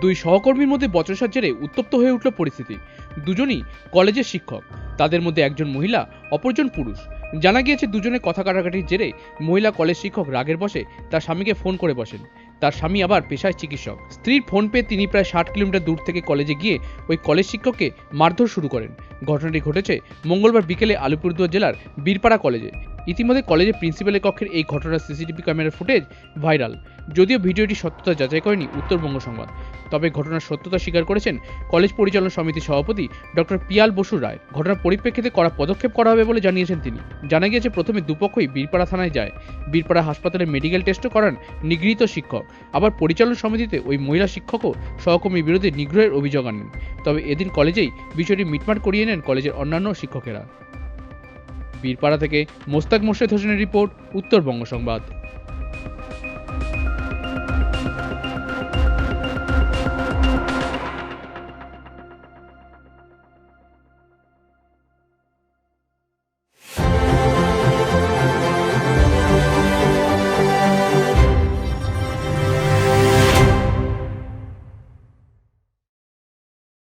দুই সহকর্মীর মধ্যে বচসার জেরে উত্তপ্ত হয়ে উঠল পরিস্থিতি। দুজনই কলেজের শিক্ষক। তাদের মধ্যে একজন মহিলা, অপরজন পুরুষ। জানা গিয়েছে দুজনে কথা কাটাকাটির জেরে মহিলা কলেজ শিক্ষক রাগের বসে তার স্বামীকে ফোন করে বসেন। তার স্বামী আবার পেশায় চিকিৎসক। স্ত্রীর ফোন পেয়ে তিনি প্রায় ষাট কিলোমিটার দূর থেকে কলেজে গিয়ে ওই কলেজ শিক্ষককে মারধর শুরু করেন। ঘটনাটি ঘটেছে মঙ্গলবার বিকেলে আলিপুরদুয়ার জেলার বীরপাড়া কলেজে। ইতিমধ্যে কলেজের প্রিন্সিপালের কক্ষের এই ঘটনার সিসিটিভি ক্যামেরার ফুটেজ ভাইরাল। যদিও ভিডিওটি সত্যতা যাচাই করেনি উত্তরবঙ্গ সংবাদ। তবে ঘটনার সত্যতা স্বীকার করেছেন কলেজ পরিচালনা সমিতির সভাপতি ডক্টর পিয়াল বসু রায়। ঘটনার পরিপ্রেক্ষিতে করা পদক্ষেপ করা হবে বলে জানিয়েছেন তিনি। জানা গিয়েছে, প্রথমে দুপক্ষই বীরপাড়া থানায় যায়। বীরপাড়া হাসপাতালে মেডিকেল টেস্টও করান নিগৃহীত শিক্ষক। আবার পরিচালন সমিতিতে ওই মহিলা শিক্ষকও সহকর্মীর বিরুদ্ধে নিগ্রহের অভিযোগ আনেন। তবে এদিন কলেজেই বিষয়টি মিটমাট করিয়ে নেন কলেজের অন্যান্য শিক্ষকেরা। বীরপাড়া থেকে মোস্তাক মোর্শেদ হোসেনের রিপোর্ট উত্তরবঙ্গ সংবাদ।